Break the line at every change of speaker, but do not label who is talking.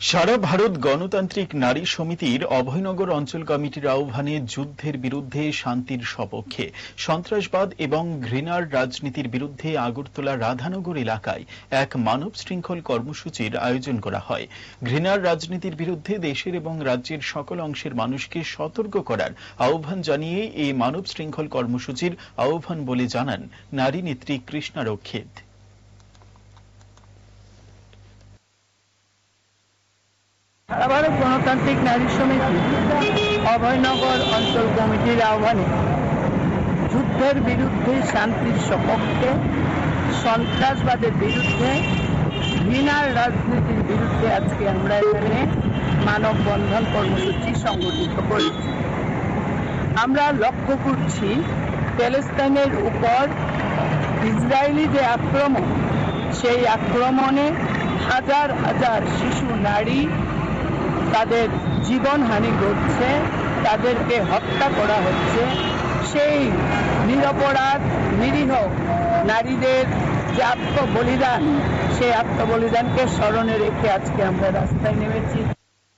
সারা ভারত গণতান্ত্রিক নারী সমিতির অভয়নগর অঞ্চল কমিটির আহ্বানে যুদ্ধের বিরুদ্ধে শান্তির সপক্ষে, সন্ত্রাসবাদ এবং ঘৃণার রাজনীতির বিরুদ্ধে আগরতলা রাধানগর এলাকায় এক মানব শৃঙ্খল কর্মসূচির আয়োজন করা হয়। ঘৃণার রাজনীতির বিরুদ্ধে দেশের এবং রাজ্যের সকল অংশের মানুষকে সতর্ক করার আহ্বান জানিয়ে এই মানব শৃঙ্খল কর্মসূচির আহ্বান বলে জানান নারী নেত্রী কৃষ্ণা রক্ষিত।
সারা ভারত গণতান্ত্রিক নারী সমিতি অভয়নগর অঞ্চল কমিটির আহ্বানে যুদ্ধের বিরুদ্ধে শান্তির সপক্ষে, সন্ত্রাসবাদের বিরুদ্ধে, ঘৃণার রাজনীতির বিরুদ্ধে আজকে আমরা এখানে মানববন্ধন কর্মসূচি সংগঠিত করেছি। আমরা লক্ষ্য করছি প্যালেস্তাইনের উপর ইসরায়েলি যে আক্রমণ, সেই আক্রমণে হাজার হাজার শিশু, নারী তাদের জীবনহানি ঘটছে, তাদেরকে হত্যা করা হচ্ছে। সেই নিরপরাধ, নিরীহ নারীদের যে আত্মবলিদান, সেই আত্মবলিদানকে স্মরণে রেখে আজকে আমরা রাস্তায় নেমেছি।